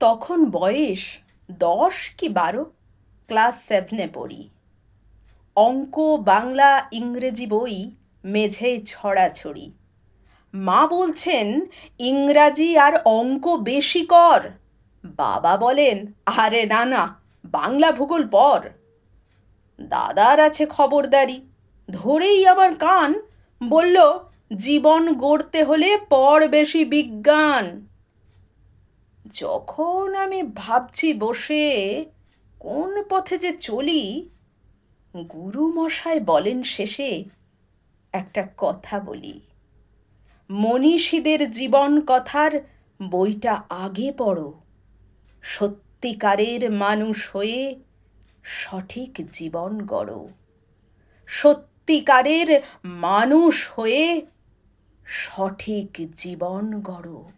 তখন বয়স দশ কি বারো? ক্লাস সেভেনে পড়ি। অঙ্ক, বাংলা, ইংরেজি বই মেঝেয় ছড়াছড়ি মা বলছেন, ইংরাজি আর অঙ্ক বেশি কর। বাবা বলেন, আরে না না, বাংলা ভূগোল পর দাদার আছে খবরদারি। ধরেই আমার কান বলল, জীবন গড়তে হলে পর বেশি বিজ্ঞান। যখন আমি ভাবছি বসে কোন পথে যে চলি, গুরু মশাই বলেন শেষে একটা কথা বলি। মনীষীদের জীবন কথার বইটা আগে পড়ো। সত্যিকারের মানুষ হয়ে সঠিক জীবন গড়ো। সত্যিকারের মানুষ হয়ে সঠিক জীবন গড়ো।